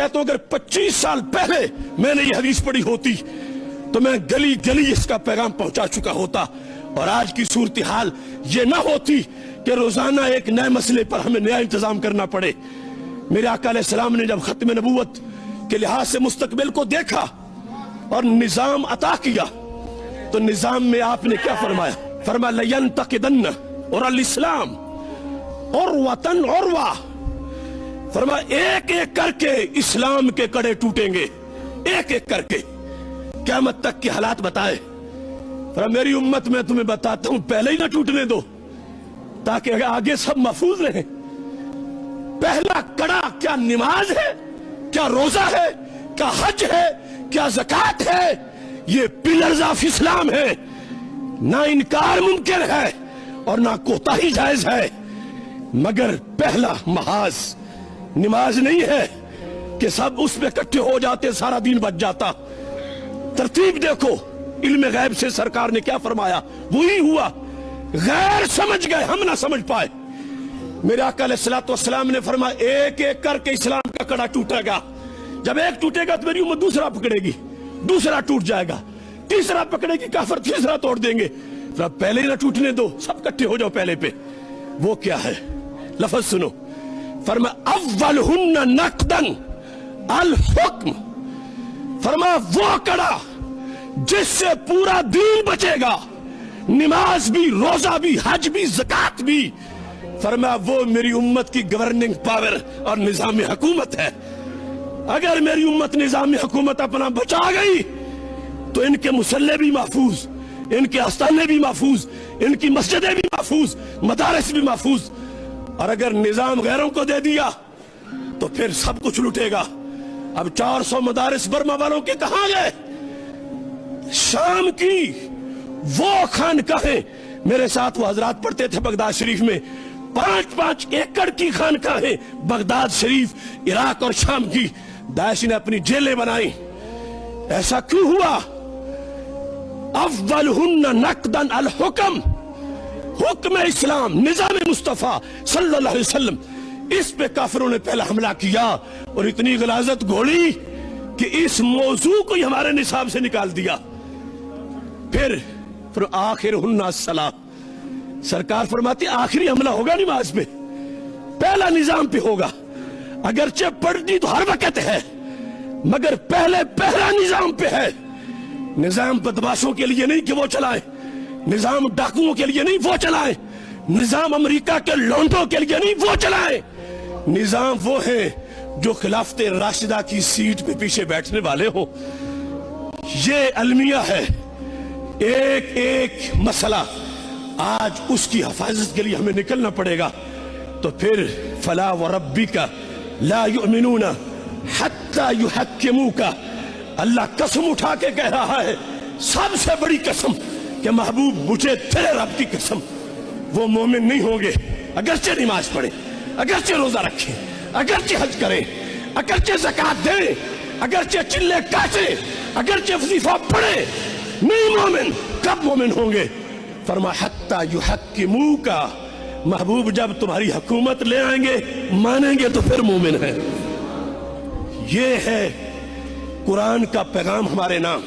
کہتا ہوں، اگر پچیس سال پہلے میں نے یہ حدیث پڑھی ہوتی تو میں گلی گلی اس کا پیغام پہنچا چکا ہوتا اور آج کی صورتحال یہ نہ ہوتی کہ روزانہ ایک نئے مسئلے پر ہمیں نیا انتظام کرنا پڑے۔ میرے آقا علیہ السلام نے جب ختم نبوت کے لحاظ سے مستقبل کو دیکھا اور نظام عطا کیا تو نظام میں آپ نے کیا فرمایا؟ فرما لین تقدن اور الاسلام اور وطن اور واہ فرما، ایک ایک کر کے اسلام کے کڑے ٹوٹیں گے۔ ایک ایک کر کے۔ قیامت تک کے حالات بتائے۔ فرما، میری امت میں تمہیں بتاتا ہوں، پہلے ہی نہ ٹوٹنے دو، تاکہ آگے سب محفوظ رہیں۔ پہلا کڑا، کیا نماز ہے؟ کیا روزہ ہے؟ کیا حج ہے؟ کیا زکات ہے؟ یہ پلرز آف اسلام ہے۔ نہ انکار ممکن ہے اور نہ کوتا ہی جائز ہے۔ مگر پہلا محاذ۔ نماز نہیں ہے کہ سب اس پہ کٹھے ہو جاتے، سارا دین بچ جاتا۔ ترتیب دیکھو، علم غیب سے سرکار نے کیا فرمایا؟ وہی ہوا۔ غیر سمجھ گئے، ہم نہ سمجھ پائے۔ میرے آقا علیہ السلام والسلام نے فرمایا، ایک ایک کر کے اسلام کا کڑا ٹوٹے گا۔ جب ایک ٹوٹے گا تو میری امت دوسرا پکڑے گی، دوسرا ٹوٹ جائے گا۔ تیسرا پکڑے گی، کافر تیسرا توڑ دیں گے۔ پہلے ہی نہ ٹوٹنے دو، سب کٹھے ہو جاؤ پہلے پہ۔ وہ کیا ہے؟ لفظ سنو۔ فرما اول نقدن الحکم، فرما، وہ کڑا جس سے پورا دین بچے گا، نماز بھی، روزہ بھی، حج بھی زکات بھی۔ فرما، وہ میری امت کی گورننگ پاور اور نظام حکومت ہے۔ اگر میری امت نظام حکومت اپنا بچا گئی، تو ان کے مسلح بھی محفوظ، ان کے استانے بھی محفوظ، ان کی مسجدیں بھی محفوظ، مدارس بھی محفوظ۔ اور اگر نظام غیروں کو دے دیا، تو پھر سب کچھ لٹے گا۔ اب چار سو مدارس برما والوں کے کہاں گئے؟ شام کی وہ خان کہیں میرے ساتھ وہ حضرات پڑھتے تھے بغداد شریف میں۔ پانچ پانچ ایکڑ کی خان کہیں بغداد شریف، عراق اور شام کی۔ داعش نے اپنی جیلیں بنائی ایسا کیوں ہوا؟ اول ہن نقدن الحکم۔ حکم اسلام، نظام مصطفیٰ صلی اللہ علیہ وسلم، اس پہ کافروں نے پہلا حملہ کیا اور اتنی غلازت گھوڑی کہ اس موضوع کو ہی ہمارے نصاب سے نکال دیا۔ پھر پھر آخر ہن السلام۔ سرکار فرماتی، آخری حملہ ہوگا نماز پہ۔ پہلا نظام پہ ہوگا۔ اگرچہ پڑھنی تو ہر وقت ہے، مگر پہلے پہلا نظام پہ ہے۔ نظام بدماشوں کے لیے نہیں کہ وہ چلائیں۔ نظام ڈاکوؤں کے لیے نہیں، وہ چلائیں۔ نظام امریکہ کے لونڈوں کے لیے نہیں، وہ چلائیں۔ نظام وہ ہے جو خلافت راشدہ کی سیٹ پہ پیچھے بیٹھنے والے ہو یہ المیہ ہے۔ ایک ایک مسئلہ۔ آج اس کی حفاظت کے لیے ہمیں نکلنا پڑے گا۔ تو پھر فلا و ربی کا لا یؤمنون حتی یحکمو کا اللہ قسم اٹھا کے کہہ رہا ہے، سب سے بڑی قسم۔ کہ محبوب مجھے تیرے رب کی قسم، وہ مومن نہیں ہوں گے۔ اگرچہ نماز پڑھیں، اگرچہ روزہ رکھیں، اگرچہ حج کریں، اگرچہ زکات دیں، اگرچہ چلے کاٹیں اگرچہ وظیفہ پڑھیں نہیں مومن، کب مومن ہوں گے؟ فرما، حتی یحکمو کا محبوب جب تمہاری حکومت لے آئیں گے، مانیں گے تو پھر مومن ہے یہ ہے قرآن کا پیغام ہمارے نام۔